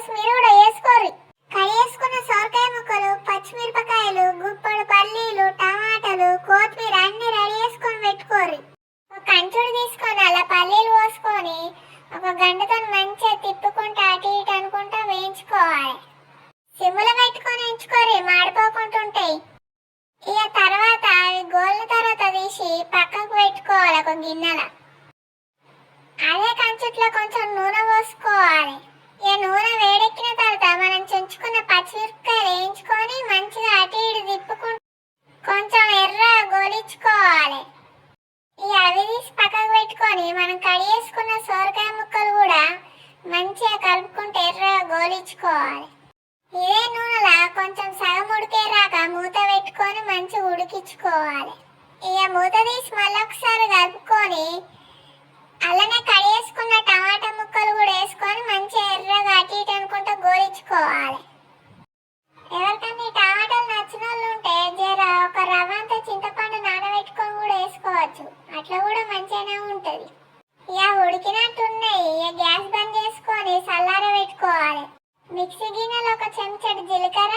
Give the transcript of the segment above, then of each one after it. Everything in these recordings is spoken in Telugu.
జ్యూస్ మీరు కూడా వేసుకోరు కడి వేసుకున్న సోరకాయ ముక్కలు పచ్చిమిరపకాయలు గుప్పడు పల్లీలు టమాటాలు కొత్తిమీర అన్ని రెడీ చేసుకొని పెట్టుకోరు ఒక కంచుడు తీసుకొని అలా పల్లీలు పోసుకొని ఒక గంటతో మంచిగా తిప్పుకుంటా అటు ఇటు అనుకుంటా వేయించుకోవాలి. సిమ్ములు పెట్టుకొని ఎంచుకోరు మాడిపోకుండా ఉంటాయి ఇక తర్వాత అవి గోళ్ళ తర్వాత తీసి పక్కకు పెట్టుకోవాలి ఒక గిన్నెల. అదే కంచుట్లో పెట్టుకొని మనం కడిగేసుకున్న సోరకాయ ముక్కలు కూడా మంచిగా కలుపుకుంటే ఎర్రగా గోలించుకోవాలి. ఇదే నూనెలా కొంచెం సగం ఉడికేరాక మూత పెట్టుకొని మంచిగా ఉడికించుకోవాలి. ఇక మూత తీసి మళ్ళీ ఒకసారి కలుపుకొని అలానే కడిగేసుకున్న టమాటా ముక్కలు కూడా వేసుకొని మంచిగా ఎర్రగా అటు ఇటు అనుకుంటూ గోలించుకోవాలి. ఎవరికన్నా ఈ టమాటాలు నచ్చిన వాళ్ళు ఉంటే జర ఒక రవ్వ చింతపండు నానబెట్టుకొని కూడా వేసుకోవచ్చు. అట్లా కూడా మంచిగానే ఉంటుంది. ఇక ఉడికినట్టున్నాయి. ఇక గ్యాస్ బంద్ చేసుకొని చల్లార పెట్టుకోవాలి. మిక్సీ గిన్నెలో ఒక చెంచడు జీలకర్ర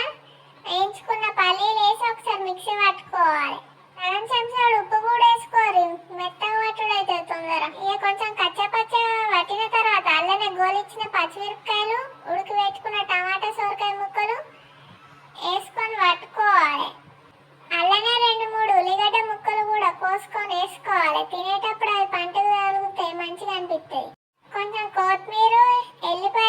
వేయించుకున్న పల్లీలు వేసి ఒకసారి మిక్సీ పట్టుకోవాలి. సగం చెంచాడు ఉప్పు కూడా వేసుకోరు. మెత్తగా పట్టుడు అయితే తొందర. ఇక కొంచెం కచ్చపచ్చ పట్టిన తర్వాత అల్లనే గోలిచ్చిన పచ్చిమిరపకాయలు ఉడికి పెట్టుకున్న టమాటా సొరకాయ ముక్కలు వేసుకొని పట్టుకోవాలి అల్లనే రెండు మూడు ఉల్లిగడ్డ ముక్కలు కూడా కోసుకొని వేసుకోవాలి తినేటప్పుడు అవి పంటకు తగులుతాయి కొంచెం కొత్తిమీర ఎల్లిపాయలు